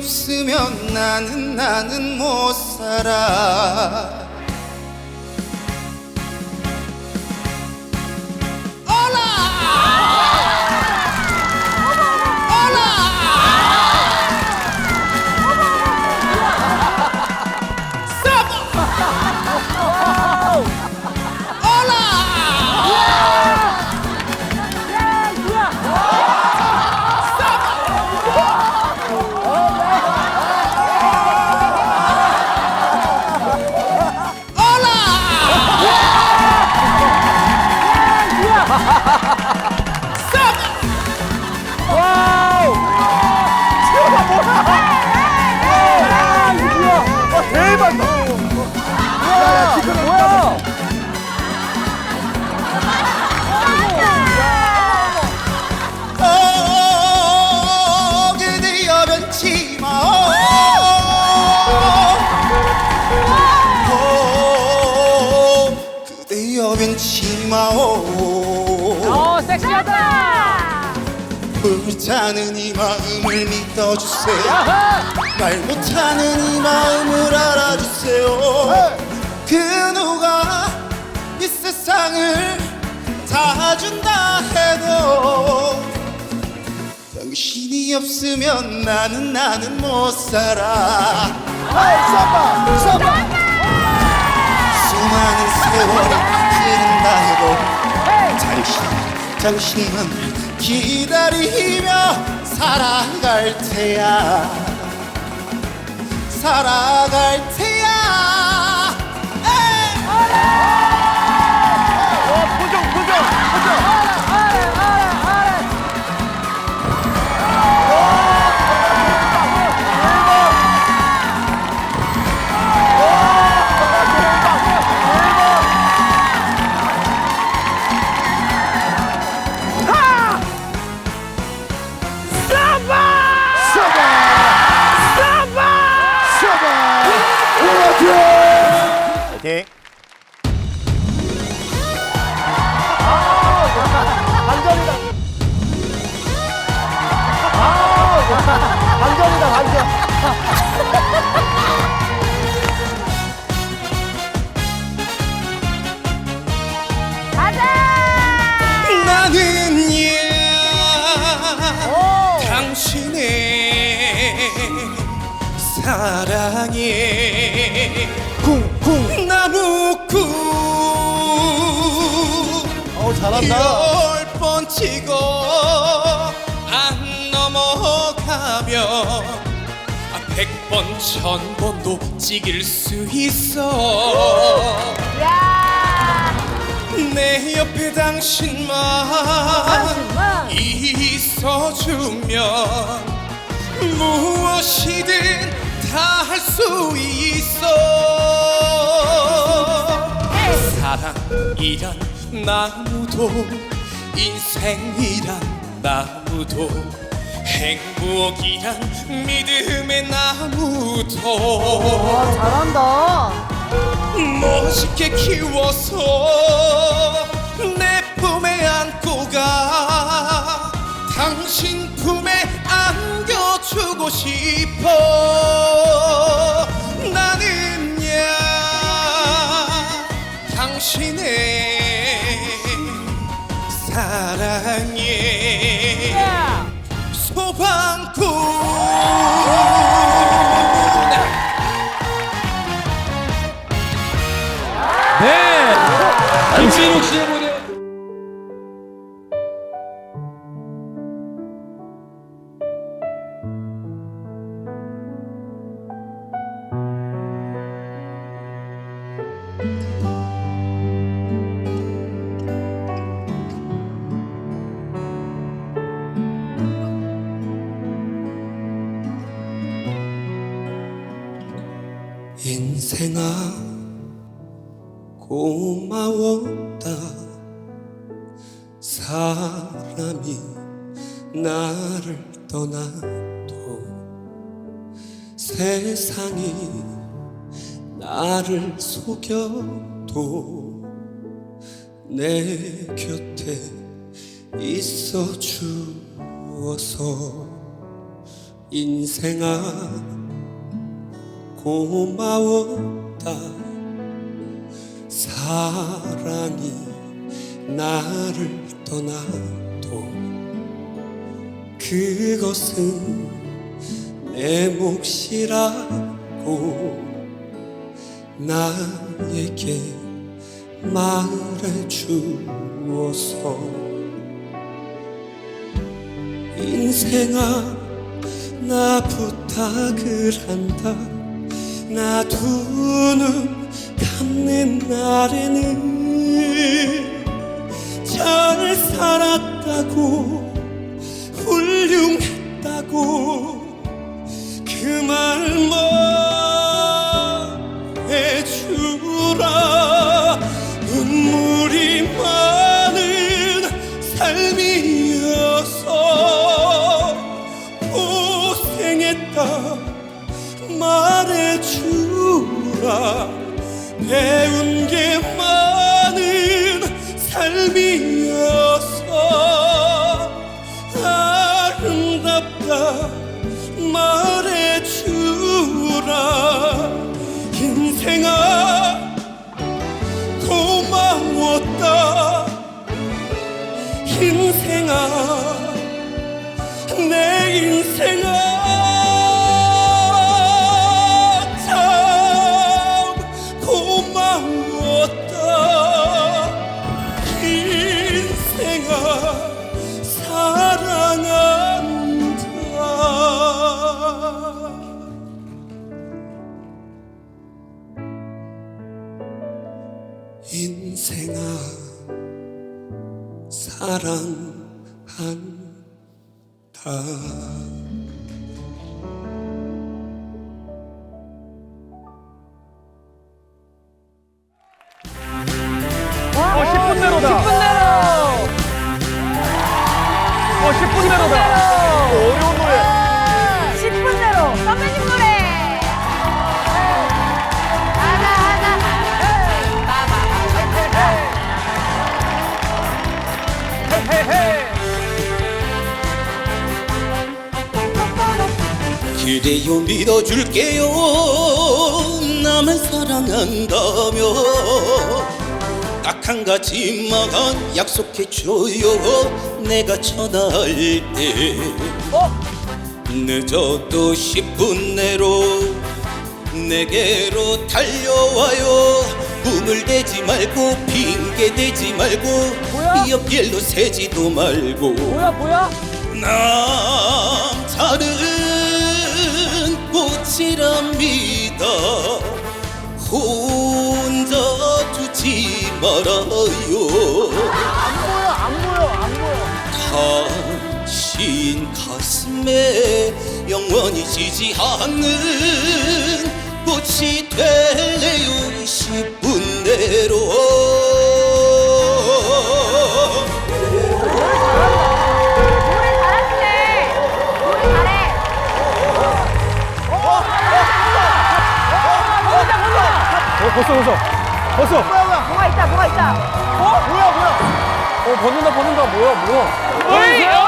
없으면 나는 나는 못 살아 믿어주세요. 말 못하는 이 마음을 알아주세요. 그 누가 이 세상을 다 준다 해도 당신이 없으면 나는 나는 못 살아. 아이, 쌈바, 쌈바. 수많은 세월이 흐른다 해도 당신, 당신만 기다리며 살아갈 테야. 살아갈 테야 사랑에 쿵, 쿵. 나무꾼 어, 잘한다. 열 번 치고 안 넘어가면 아, 백 번, 천 번도 찍일 수 있어 내 옆에 당신만. 있어주면 무엇이든 다 할 수 있어. 사랑이란 나무도 인생이란 나무도 행복이란 믿음의 나무도. 잘한다. 멋있게 키워서 내 품에 안고 가. 당신 품에 안겨주고 싶어 당 속여도 내 곁에 있어 주어서 인생아 고마웠다. 사랑이 나를 떠나도 그것은 내 몫이라고 나 에게 말해 주어서 인생아 나 부탁을 한다. 나 두 눈 감는 날에는 잘 살았다고 훌륭했다고 인생아 내 인생아 10분 내로다. 10분 내로. 어, 10분 내로다. 어, 어려운 노래. 10분 내로. 선배님 노래. 하나 하나. 헤헤. 그대요 믿어줄게요 나만 사랑한다며 딱 한 가지만 약속해줘요. 내가 전화할 때 늦어도 10분 내로 내게로 달려와요. 꿈을 대지 말고 핑계 대지 말고 뭐야? 옆길로 새지도 말고. 뭐야 뭐야? 남자는 꽃이랍니다. 혼자 두지 말아요 안 보여, 안 보여, 안 보여. 당신 가슴에 영원히 지지 않는 꽃이 될래요 10분 내로 노래 잘하시네. 노래 잘해. 어, 벌써, 벌써. 벌써. 뭐가 있다 뭐가 있다. 어, 뭐야, 뭐야. 어, 벗는다, 벗는다. 뭐야, 뭐야. 어이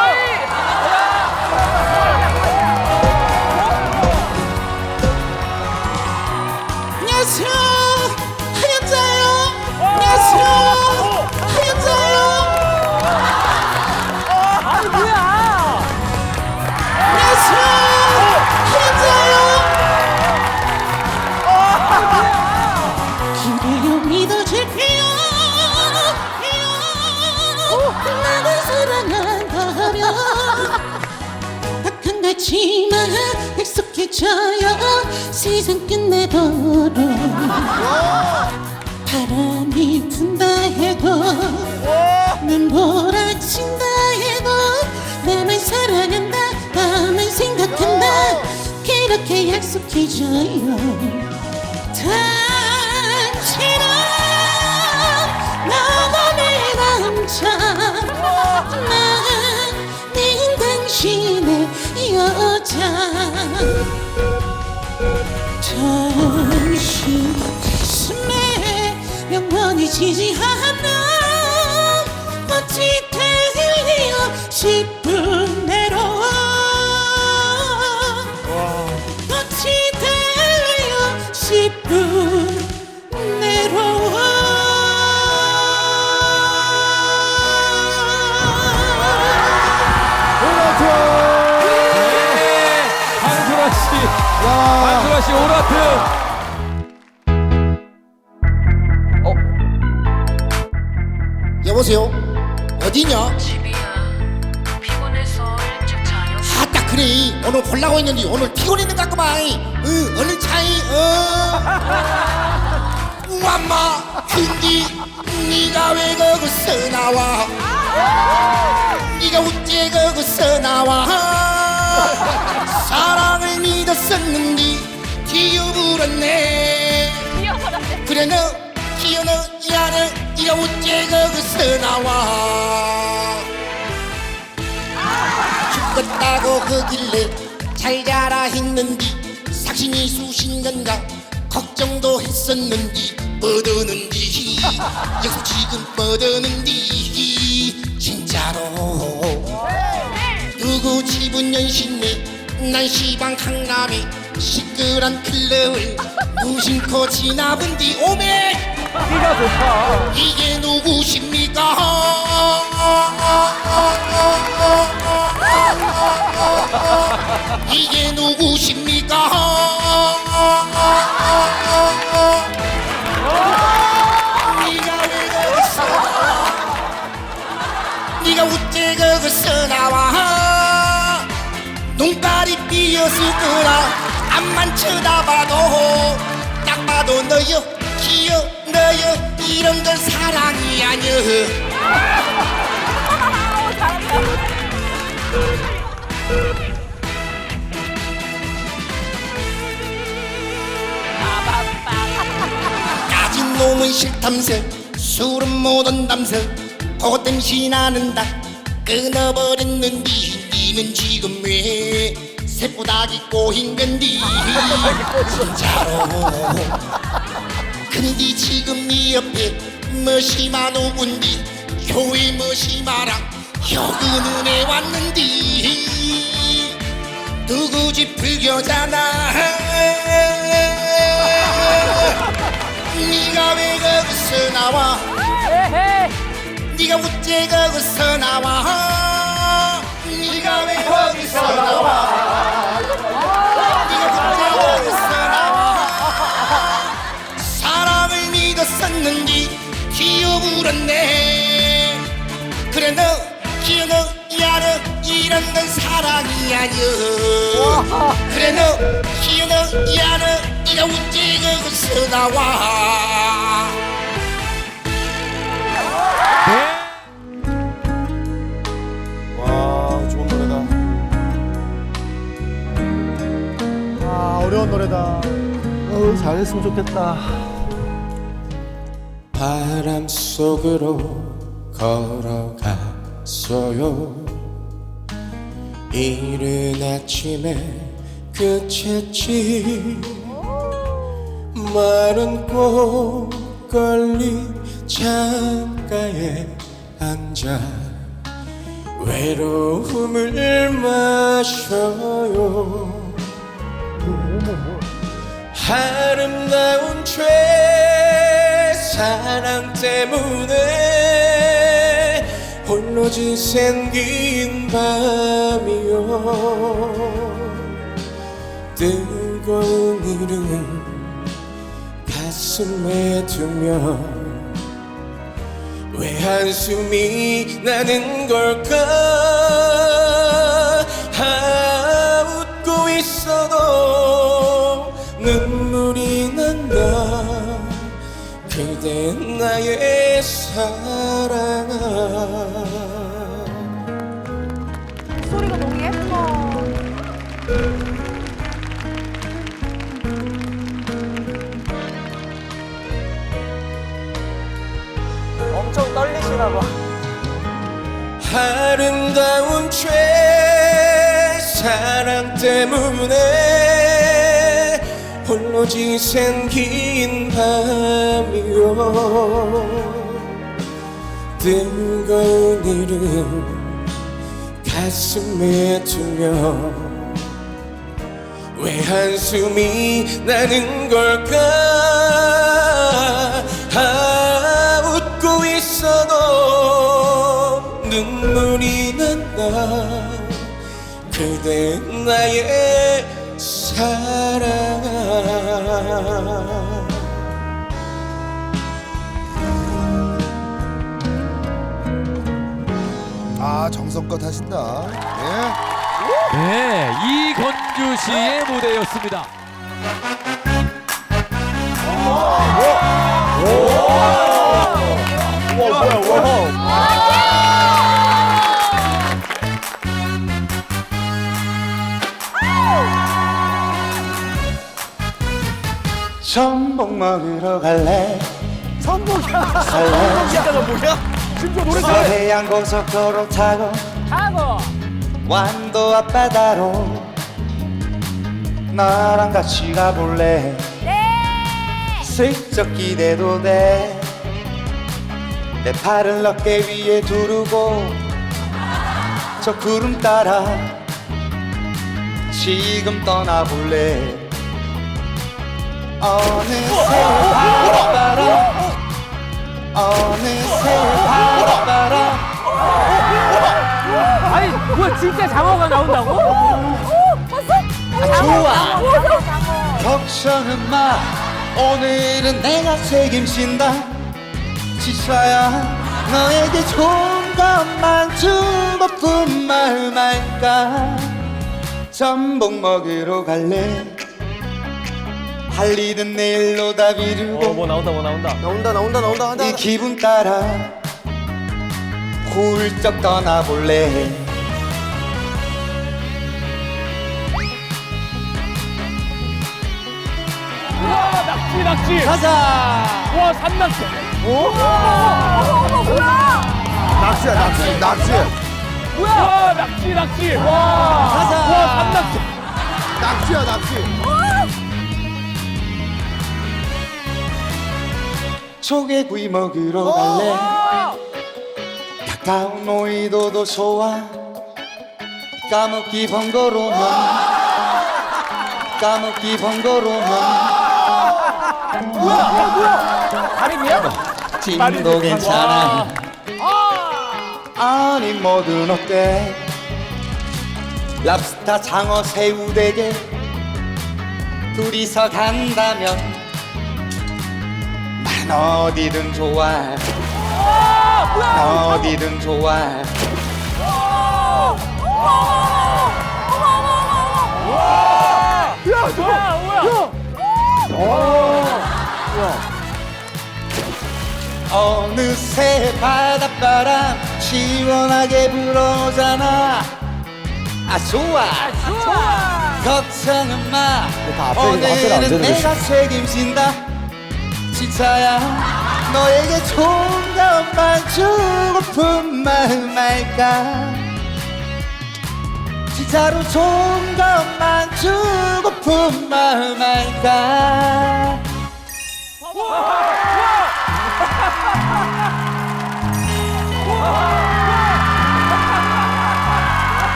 약속해줘요. 세상 끝내도록 바람이 분다 해도 눈보라 친다 해도 나만 사랑한다 나만 생각한다. 그렇게 약속해줘요. 당신은 나만의 남자 난네 여자. 당신 가슴에 영원히 지지 않아. 어찌 다 흘려 싶은데 보려고 했는데 오늘 피곤했는 것 같구만. 응 얼른 차이 어? 우엄마 근데 네가 왜 거기서 나와? 네가 어째 거기서 나와? 사랑을 믿었었는데 뛰어버렸네. 그래 너 기어너 야너 네가 어째 거기서 나와? 죽었다고 그길래 잘 자라 했는디 삭신이 쑤신 건가 걱정도 했었는디 뻗었는디 여기서 지금 뻗었는디 진짜로. 누구 집은 연신내 난 시방 강남에 시끄란 클럽을 무심코 지나본 뒤 오메! 끼가 좋다. 이게 누구십니까 삐었을거라 앞만 쳐다봐도 딱 봐도 너여 기여 너여 이런 건 사랑이 아니여. 까진 놈은 싫담서 술은 못 온담서 그것 땜시 나는다 끊어버렸는디 니는 지금 왜 새보다기 꼬인 건디. 진짜로. 근데 지금 네 옆에 머시마 누군디. 교회 혁은 은혜 왔는디. 누구 집 불교잖아 네가 왜 거기서 나와. 네가 어째 거기서 나와 거기서 나와. 사랑을 믿었었는데 기어불었네. 그래 너너 야너 이런 건 사랑이 아니여 그래 너너 야너 네가 어째 거기서 나와. 와, 어려운 노래다. 어우, 잘했으면 좋겠다. 바람 속으로 걸어갔어요 이른 아침에 그쳤지 마른 꽃걸리 창가에 앉아 외로움을 마셔요 아름다운 죄 사랑 때문에 홀로 지 생긴 밤이요 뜨거운 이름 가슴에 두며 왜 한숨이 나는 걸까? 아 웃고 있어도 나의 사랑아 소리가 너무 예뻐. 엄청 떨리시나 봐. 아름다운 죄 사랑 때문에 오로지 생긴 밤이요. 뜨거운 이름 가슴에 두며 왜 한숨이 나는 걸까? 아 웃고 있어도 눈물이 난다. 그대 나의 아 정성껏 하신다. 예. 네, 이건주 씨의 무대였습니다. 전복 먹으러 갈래 진짜 너 뭐야? 심지어 노래 잘해. 서해안 고속도로 타고 하고. 완도 앞바다로 나랑 같이 가볼래 네. 슬쩍 기대도 돼 내 팔을 어깨 위에 두르고 저 구름 따라 지금 떠나볼래 어느새 바닷바람 어느새 바닷바람 아니 뭐야 진짜 장어가 나온다고? 좋아. 장어, 장어. 걱정은 마. 오늘은 내가 책임진다. 지쳐야 너에게 좋은 것만 주고픈 마음 할까? 전복 먹으러 갈래 할 일은 내일로 다 미루고 어 뭐 나온다 뭐 나온다. 나온다 나온다 나온다 나온다. 이 기분 따라 훌쩍 떠나볼래 우와 낙지 낙지. 가자 와 산낙지. 낚시야 낚시 낚시. 뭐야? 와 낙지 낙지. 와. 가자. 와 산낙지. 낚시야 낚시. 조개구이 먹으러 갈래? 가까운 오이도도 좋아 까먹기 번거로우면. 까먹기 다리미야? tim도 괜찮아. 아니 뭐든 어때? 랍스타 장어 새우 대게. 둘이서 간다면. 난 어디든 좋아. 어디든 좋아. 야 뭐야 뭐야? 어느새 바닷바람 시원하게 불어오잖아. 아 좋아. 걱정은 마. 오늘은 내가 책임진다 지쳐야. 너에게 좋은 것만 주고픈 마음 할까? 진짜로 좋은 것만 주고픈 마음 할까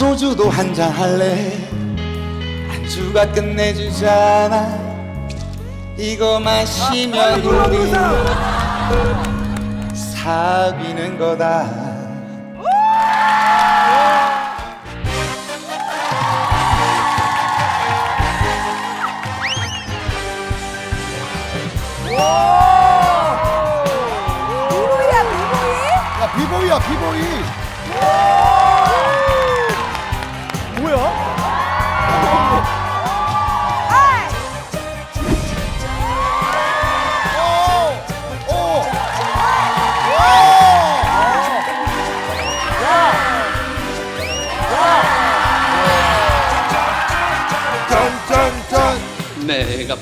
소주도 한 잔 할래? 안주가 끝내주잖아. 이거 마시면 우리 사귀는 거다. 비보이야, 비보이?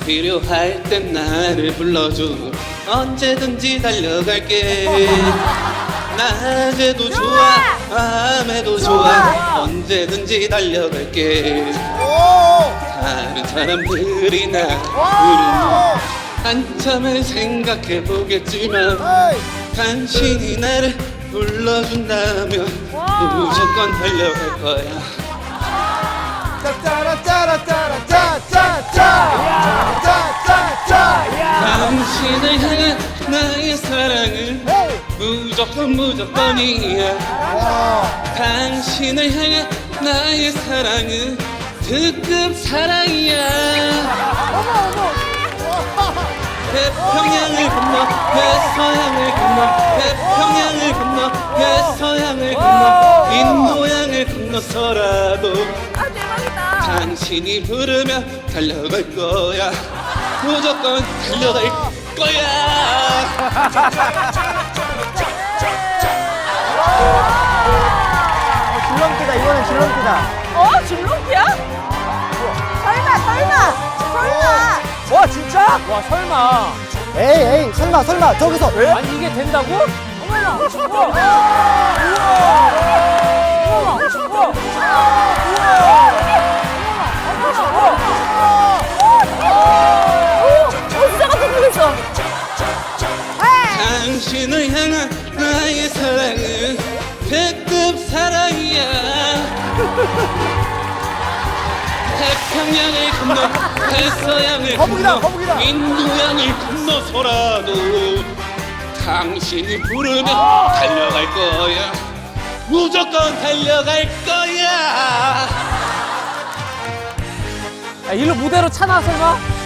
필요할 땐 나를 불러줘. 언제든지 달려갈게. 낮에도 좋아. 밤에도 좋아. 언제든지 달려갈게. 다른 사람들이 나 부르면 한참을 생각해 보겠지만 당신이 나를 불러준다면 무조건 달려갈 거야 당신을 향한 나의 사랑은 무조건 무조건이야. 당신을 향한 나의 사랑은 특급 사랑이야. 태평양을 건너 대서양을 건너 태평양을 건너 대서양을 건너 인도양을 건너서라도 아 대박이다. 당신이 부르면 달려갈 거야. 무조건 달려갈 거야 줄넘기다 이거는 줄넘기다. 어 줄넘기야? 설마 설마 설마. 와 진짜? 와 설마. 에이 에이 설마 설마 저기서. 아니 이게 된다고? 어머나. 진짜 당신을 향한 나의 사랑은 특급 사랑이야 태평양을 건너 대서양을 거북이다, 건너 거북이다. 인도양을 건너서라도 당신이 부르면 달려갈 거야 무조건 달려갈 거야 야 일로 무대로 차나 설마?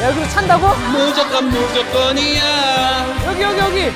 야 여기로 찬다고? 무조건 무조건이야 여기 여기 여기.